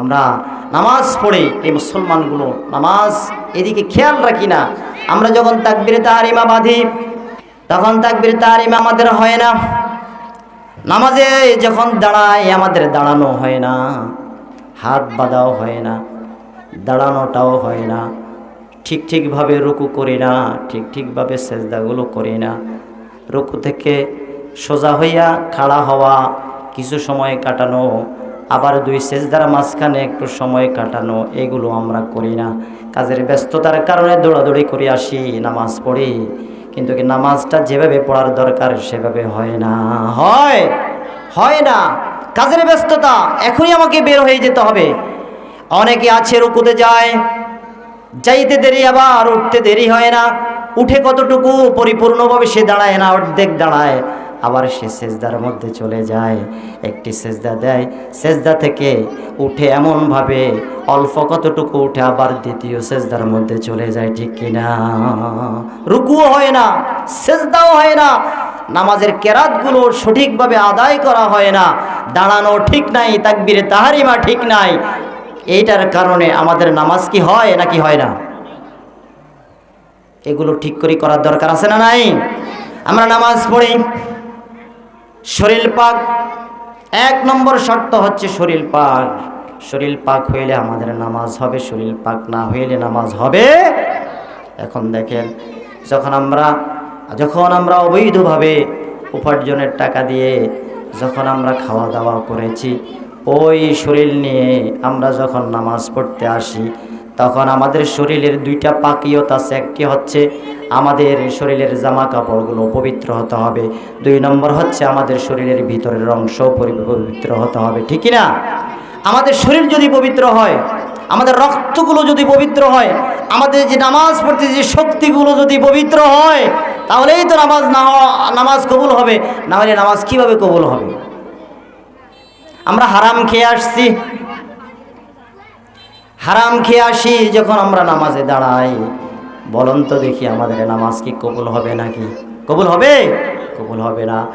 আমরা নামাজ পড়ে এই মুসলমানগুলো নামাজ এদিকে খেয়াল রাখি না। আমরা যখন তাকবিরে তাহারিমা বাঁধি, তখন তাকবিরে তাহারিমা আমাদের হয় না। নামাজে যখন দাঁড়ায়, আমাদের দাঁড়ানো হয় না। হাত বাঁধাও হয় না, দাঁড়ানোটাও হয় না। ঠিক ঠিকভাবে রুকু করি না, ঠিক ঠিকভাবে সেজদাগুলো করি না। রুকু থেকে সোজা হইয়া খাড়া হওয়া, কিছু সময় কাটানো আবার দুই সেজদার মাঝখানে একটু সময় কাটানো, এগুলো আমরা করি না। কাজের ব্যস্ততার কারণে দৌড়াদৌড়ি করে আসি, নামাজ পড়ি। কিন্তু কি নামাজটা যেভাবে পড়ার দরকার, সেভাবে হয় না। হয়! হয় না! কাজের ব্যস্ততা, এখনই আমাকে বের হয়ে যেতে হবে। অনেকে আছে রুকুতে যায়, যাইতে দেরি আবার উঠতে দেরি হয় না। উঠে কতটুকু পরিপূর্ণভাবে সে দাঁড়ায় না, অর্ধেক দাঁড়ায়। আবার সে সেজদার মধ্যে চলে যায়। একটি সেজদা দেয়। সেজদা থেকে উঠে এমনভাবে অল্প কতটুকু উঠে আবার দ্বিতীয় সেজদার মধ্যে চলে যায়, ঠিক কিনা? রুকুও হয় না, সেজদাও হয় না, নামাজের কেরাতগুলো সঠিকভাবে আদায় করা হয় না, দাঁড়ানো ঠিক নাই, তাকবিরে তাহারিমা ঠিক নাই। এইটার কারণে আমাদের নামাজ কি হয় নাকি হয় না? এগুলো ঠিক করে করার দরকার আছে না নাই? আমরা নামাজ পড়ি। শরীর পাক। এক নম্বর শর্ত হচ্ছে শরীর পাক। শরীর পাক হইলে আমাদের নামাজ হবে, শরীর পাক না হইলে নামাজ হবে। এখন দেখেন, যখন আমরা যখন আমরা অবৈধভাবে উপার্জনের টাকা দিয়ে যখন আমরা খাওয়া দাওয়া করেছি, ওই শরীর নিয়ে আমরা যখন নামাজ পড়তে আসি তখন আমাদের শরীরের দুইটা পাকিয়ত আছে। একটি হচ্ছে আমাদের শরীরের জামা কাপড়গুলো পবিত্র হতে হবে। দুই নম্বর হচ্ছে আমাদের শরীরের ভিতরের অংশ পবিত্র হতে হবে। ঠিকই না? আমাদের শরীর যদি পবিত্র হয়, আমাদের রক্তগুলো যদি পবিত্র হয়, আমাদের যে নামাজ পড়তে যে শক্তিগুলো যদি পবিত্র হয়, তাহলেই তো নামাজ না নামাজ কবুল হবে। না হলে নামাজ কীভাবে কবুল হবে? আমরা হারাম খেয়ে আসছি। হারাম খেয়ে আসি যখন আমরা নামাজে দাঁড়াই। বলন্ত দেখি আমাদের নামাজ কি কবুল হবে নাকি? কবুল হবে? কবুল হবে না।